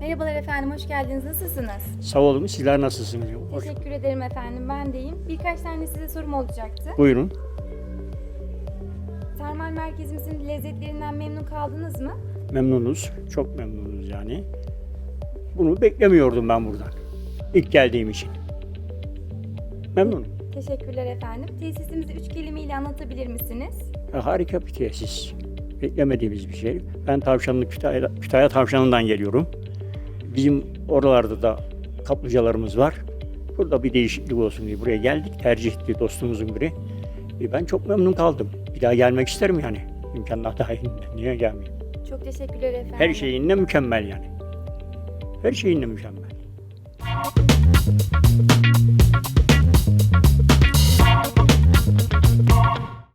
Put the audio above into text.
Merhabalar efendim, hoş geldiniz. Nasılsınız? Sağ olun. Sizler nasılsınız? Hoş. Teşekkür ederim efendim, ben deyim. Birkaç tane size sorum olacaktı. Buyurun. Termal merkezimizin lezzetlerinden memnun kaldınız mı? Memnunuz. Çok memnunuz yani. Bunu beklemiyordum ben buradan. İlk geldiğim için. Memnunum. Teşekkürler efendim. Tesisimizi üç kelimeyle anlatabilir misiniz? Harika bir tesis. Beklemediğimiz bir şey. Ben Tavşanlı Kütahya, Kütahya Tavşanı'ndan geliyorum. Bizim oralarda da kaplıcalarımız var. Burada bir değişiklik olsun diye buraya geldik. Tercih etti dostumuzun biri. E, ben çok memnun kaldım. Bir daha gelmek isterim yani. İmkanlar dahilinde. Niye gelmeyeyim? Çok teşekkürler efendim. Her şeyinle mükemmel yani. Her şeyinle mükemmel.